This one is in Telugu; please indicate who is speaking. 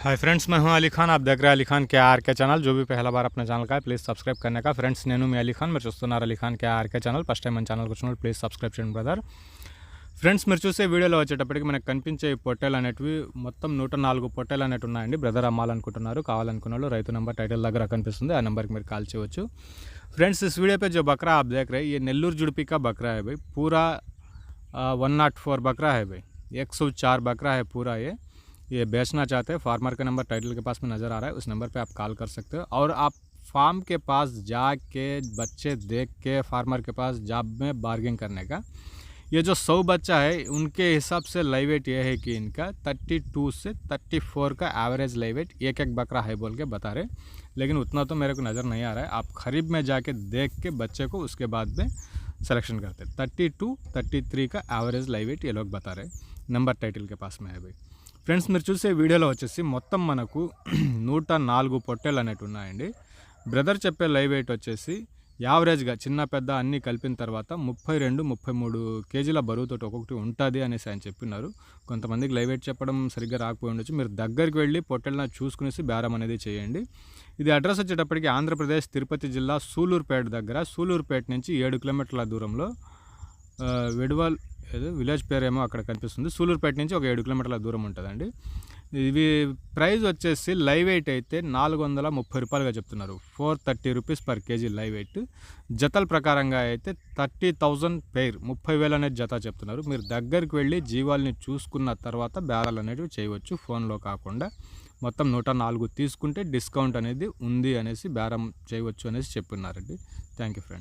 Speaker 1: हाय फ्रेंड्स मैं हूं अली खान आप देख रहे हैं अली खान के आर के ఛానల్ जो भी पहला बार अपने ఛానల్ का ప్లీజ్ సబ్స్క్రైబ్ करने का ఫ్రెండ్స్ నేను మీ అలీ ఖాన్ మీరు చూస్తున్నారు Ali Khan K RK channel first time మన ఛానల్కి వచ్చిన ప్లీజ్ సబ్స్క్రైబ్ చేయండి బ్రదర్ ఫ్రెండ్స్ మీరు చూసే వీడియోలో వచ్చేటప్పటికి మనకు కనిపించే ఈ పొట్టేలు అనేటివి మొత్తం నూట నాలుగు పొట్టేలు అనేవి ఉన్నాయండి బ్రదర్ అమ్మాలనుకుంటున్నారు కావాలనుకున్న వాళ్ళు రైతు నెంబర్ టైటిల్ దగ్గర కనిపిస్తుంది ఆ నెంబర్కి మీరు కాల్ చేయవచ్చు फ्रेंड्स इस वीडियो पे जो बकरा आप देख रहे हैं ये नेल्लूर जुड़पी का बकरा है भाई पूरा वन नाट फोर बकरा है भाई एक सौ चार बकरा है पूरा ये ये बेचना चाहते हैं। फार्मर का नंबर टाइटल के पास में नज़र आ रहा है। उस नंबर पे आप कॉल कर सकते हो। और आप फार्म के पास जाके, बच्चे देख के फार्मर के पास जॉब में बार्गेन करने का। ये जो सौ बच्चा है, उनके हिसाब से लाइव वेट ये है कि इनका 32 से 34 का एवरेज लाइव वेट एक एक बकरा है बोल के बता रहे लेकिन उतना तो मेरे को नज़र नहीं आ रहा है। आप खरीब में जाके देख के बच्चे को उसके बाद में सिलेक्शन करते थर्टी टू थर्टी थ्री का एवरेज लाइव वेट ये लोग बता रहे नंबर टाइटल के पास में है भाई। ఫ్రెండ్స్ మీరు చూసే వీడియోలో వచ్చేసి మొత్తం మనకు నూట నాలుగు పొట్టేలు అనేవి ఉన్నాయండి. బ్రదర్ చెప్పే లైవ్ వెయిట్ వచ్చేసి యావరేజ్గా చిన్న పెద్ద అన్నీ కలిపిన తర్వాత ముప్పై రెండు ముప్పై మూడు కేజీల బరువుతో ఒక్కొక్కటి ఉంటుంది అనేసి ఆయన చెప్పినారు. కొంతమందికి లైవ్ వెయిట్ చెప్పడం సరిగ్గా రాకపోయి ఉండొచ్చు. మీరు దగ్గరికి వెళ్ళి పొట్టెలను చూసుకునేసి బేరం అనేది చేయండి. ఇది అడ్రస్ వచ్చేటప్పటికి ఆంధ్రప్రదేశ్ తిరుపతి జిల్లా సూలూరుపేట దగ్గర. సూలూరుపేట నుంచి ఏడు కిలోమీటర్ల దూరంలో ఆ, వెడువల్ ఏదో విలేజ్ పేరేమో అక్కడ కనిపిస్తుంది. సూలూరుపేట నుంచి ఒక ఏడు కిలోమీటర్ల దూరం ఉంటుందండి. ఇవి ప్రైస్ వచ్చేసి లైవ్ వెయిట్ అయితే నాలుగు వందల ముప్పై రూపాయలుగా చెప్తున్నారు. Four thirty rupees per kg live weight. జతల ప్రకారంగా అయితే థర్టీ థౌజండ్ పేర్ ముప్పై వేలు అనేది జత చెప్తున్నారు. మీరు దగ్గరికి వెళ్ళి జీవాల్ని చూసుకున్న తర్వాత బేరాలు అనేవి చేయవచ్చు. ఫోన్లో కాకుండా మొత్తం నూట నాలుగు తీసుకుంటే డిస్కౌంట్ అనేది ఉంది అనేసి బేరం చేయవచ్చు అనేసి చెప్పున్నారండి థ్యాంక్ యూ ఫ్రెండ్.